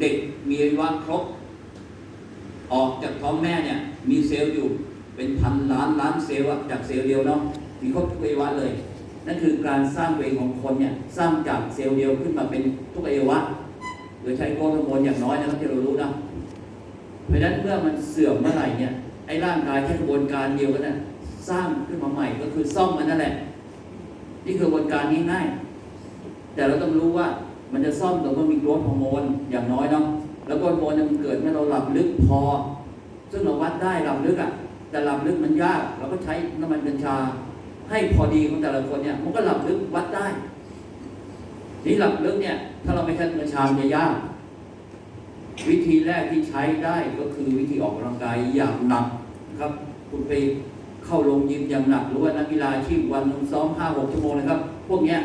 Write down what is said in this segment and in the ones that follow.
เด็กมีอวัยวะครบ ออกจากท้องแม่เนี่ย มีเซลล์อยู่เป็นพันล้านล้านเซลล์จากเซลล์เดียวเนาะมีครบทุกอวัยวะเลย นั่นคือการสร้างตัวเองของคนเนี่ยสร้างจากเซลล์เดียวขึ้นมาเป็นทุกอวัยวะโดยใช้โกรทฮอร์โมนอย่างน้อยนะครับที่เรารู้นะเพราะฉะนั้นเมื่อมันเสื่อมเมื่อไหร่เนี่ยไอ้ร่างกายแค่กระบวนการเดียวกันนะสร้างขึ้นมาใหม่ก็คือซ่อมมันนั่นแหละ นี่คือกระบวนการง่ายๆแต่เราต้องรู้ว่า มันจะซ่อมโดยมันมีโกรทฮอร์โมนอย่างน้อยเนาะแล้วกรทฮอร์โมนมันเกิดเมื่อเราหลับลึกพอ ซึ่งเราวัดได้หลับลึกอะแต่หลับลึกมันยาก เราก็ใช้น้ำมันกัญชา ให้พอดีของแต่ละคนเนี่ยมันก็หลับลึกวัดได้นี่หลับลึกเนี่ย ถ้าเราไม่ใช้กัญชาจะยากวิธีแรกที่ใช้ได้ก็คือวิธีออกกำลังกายอย่างหนักนะครับ คุณไปเข้าโรงยิมอย่างหนัก หรือว่านักกีฬาชีพวันนึงซ้อมห้าหกชั่วโมงนะครับ พวกเนี้ย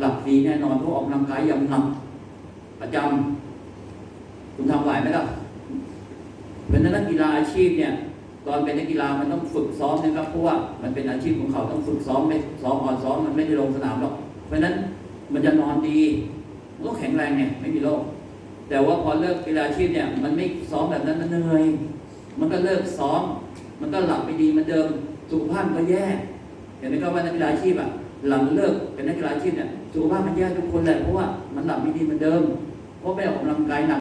หลับดีแน่นอนเพราะออกกำลังกายอย่างหนักประจำคุณทำไหวไหมล่ะเป็นนักกีฬาอาชีพเนี่ย ตอนเป็นนักกีฬามันต้องฝึกซ้อมนะครับเพราะว่ามันเป็นอาชีพของเขาต้องฝึกซ้อมไม่ซ้อมอ่อนซ้อมมันไม่ได้ลงสนามหรอกเพราะนั้นมันจะนอนดีมันก็แข็งแรงไงไม่มีโรคแต่ว่าพอเลิกกีฬาอาชีพเนี่ย มันไม่ซ้อมแบบนั้นมันเหนื่อยมันก็เลิกซ้อม มันก็หลับไม่ดีเหมันเดิมสุขภาพก็แย่เห็นไหมครับว่านักกีฬาอาชีพอะ หลังเลิกเป็นนักกีฬาอาชีพเนี่ยสุขภาพมันแย่ทุกคนแหละเพราะว่ามันหลับไม่ดีเหมือนเดิม เพราะไม่ออกกำลังกายหนัก